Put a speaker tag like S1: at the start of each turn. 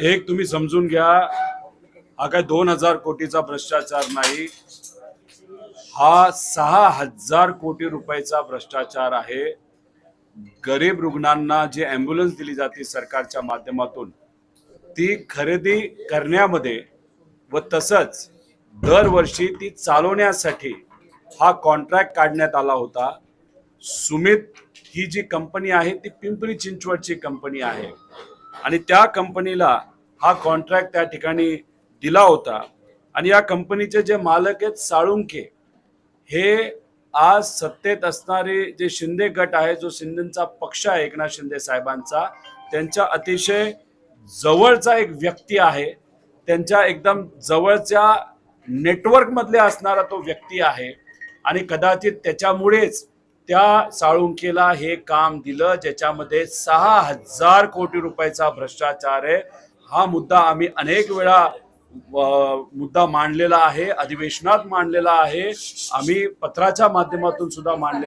S1: एक तुम्ही समजून घ्या. हा काय दोन हजार कोटीचा भ्रष्टाचार नाही. हा सहा हजार कोटी रुपयाचा भ्रष्टाचार आहे. गरीब रुग्णांना जी ॲम्ब्युलन्स दिली जाते सरकारच्या माध्यमातून ती खरेदी करण्यामध्ये व तसंच दरवर्षी ती चालवण्यासाठी हा कॉन्ट्रॅक्ट काढण्यात आला होता. सुमित ही जी कंपनी आहे ती पिंपरी चिंचवडची कंपनी आहे. आणि त्या कंपनीला हा कॉन्ट्रॅक्ट त्या ठिकाणी दिला होता. आणि या कंपनीचे जे मालक आहेत साळुंके हे आज सत्तेत असणारे जे शिंदे गट आहे जो शिंदेचा पक्ष आहे एकनाथ शिंदे साहेबांचा त्यांच्या अतिशय जवळचा एक व्यक्ती आहे. त्यांच्या एकदम जवळच्या नेटवर्कमधले असणारा तो व्यक्ती आहे. आणि कदाचित त्याच्यामुळेच त्या साळुंकेला हे काम दिलं ज्याच्यामध्ये सहा हजार कोटी रुपयाचा भ्रष्टाचार आहे. हा मुद्दा आम्ही अनेक वेळा मुद्दा मांडलेला आहे अधिवेशनात मांडलेला आहे. आम्ही पत्राच्या माध्यमातून सुद्धा मांडले